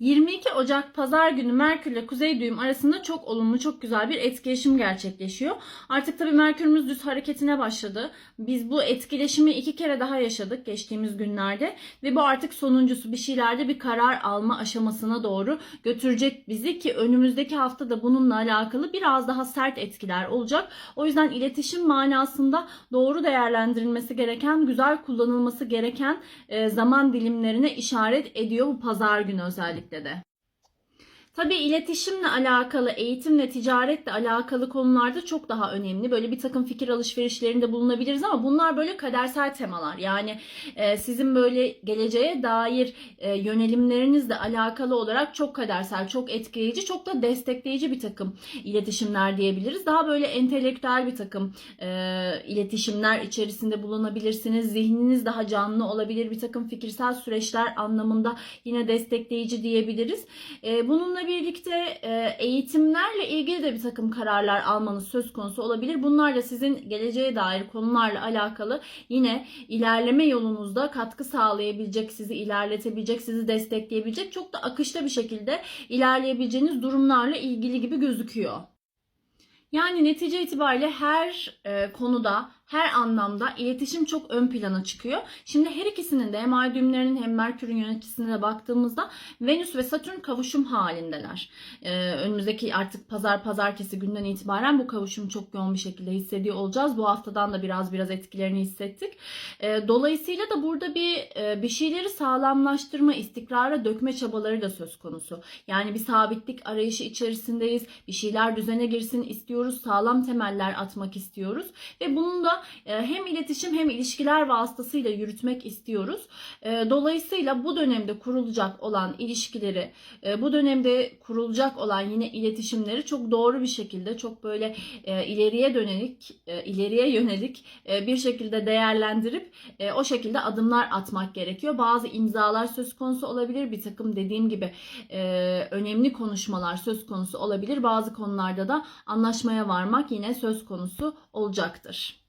22 Ocak Pazar günü Merkür ile Kuzey düğüm arasında çok olumlu, çok güzel bir etkileşim gerçekleşiyor. Artık tabii Merkürümüz düz hareketine başladı. Biz bu etkileşimi iki kere daha yaşadık geçtiğimiz günlerde ve bu artık sonuncusu bir şeylerde bir karar alma aşamasına doğru götürecek bizi ki önümüzdeki hafta da bununla alakalı biraz daha sert etkiler olacak. O yüzden iletişim manasında doğru değerlendirilmesi gereken, güzel kullanılması gereken e, zaman dilimlerine işaret ediyor bu pazar günü özellikle de. Tabii iletişimle alakalı, eğitimle, ticaretle alakalı konularda çok daha önemli. Böyle bir takım fikir alışverişlerinde bulunabiliriz ama bunlar böyle kadersel temalar. Yani e, sizin böyle geleceğe dair e, yönelimlerinizle alakalı olarak çok kadersel, çok etkileyici, çok da destekleyici bir takım iletişimler diyebiliriz. Daha böyle entelektüel bir takım e, iletişimler içerisinde bulunabilirsiniz. Zihniniz daha canlı olabilir. Bir takım fikirsel süreçler anlamında yine destekleyici diyebiliriz. E, bununla birlikte e, eğitimlerle ilgili de bir takım kararlar almanız söz konusu olabilir. Bunlar da sizin geleceğe dair konularla alakalı yine ilerleme yolunuzda katkı sağlayabilecek, sizi ilerletebilecek, sizi destekleyebilecek çok da akışta bir şekilde ilerleyebileceğiniz durumlarla ilgili gibi gözüküyor. Yani netice itibariyle her e, konuda, her anlamda iletişim çok ön plana çıkıyor. Şimdi her ikisinin de hem ay düğümlerinin hem Merkür'ün yöneticisine de baktığımızda Venüs ve Satürn kavuşum halindeler. E, önümüzdeki artık pazar pazartesi günden itibaren bu kavuşum çok yoğun bir şekilde hissediyor olacağız. Bu haftadan da biraz biraz etkilerini hissettik. E, dolayısıyla da burada bir e, bir şeyleri sağlamlaştırma, istikrara dökme çabaları da söz konusu. Yani bir sabitlik arayışı içerisindeyiz. Bir şeyler düzene girsin istiyoruz. Sağlam temeller atmak istiyoruz. Ve bunun da hem iletişim hem ilişkiler vasıtasıyla yürütmek istiyoruz. E, Dolayısıyla bu dönemde kurulacak olan ilişkileri, e, bu dönemde kurulacak olan yine iletişimleri çok doğru bir şekilde, çok böyle e, ileriye dönelik, e, ileriye yönelik e, bir şekilde değerlendirip e, o şekilde adımlar atmak gerekiyor. Bazı imzalar söz konusu olabilir. Bir takım dediğim gibi e, önemli konuşmalar söz konusu olabilir. Bazı konularda da anlaşmaya varmak yine söz konusu olacaktır.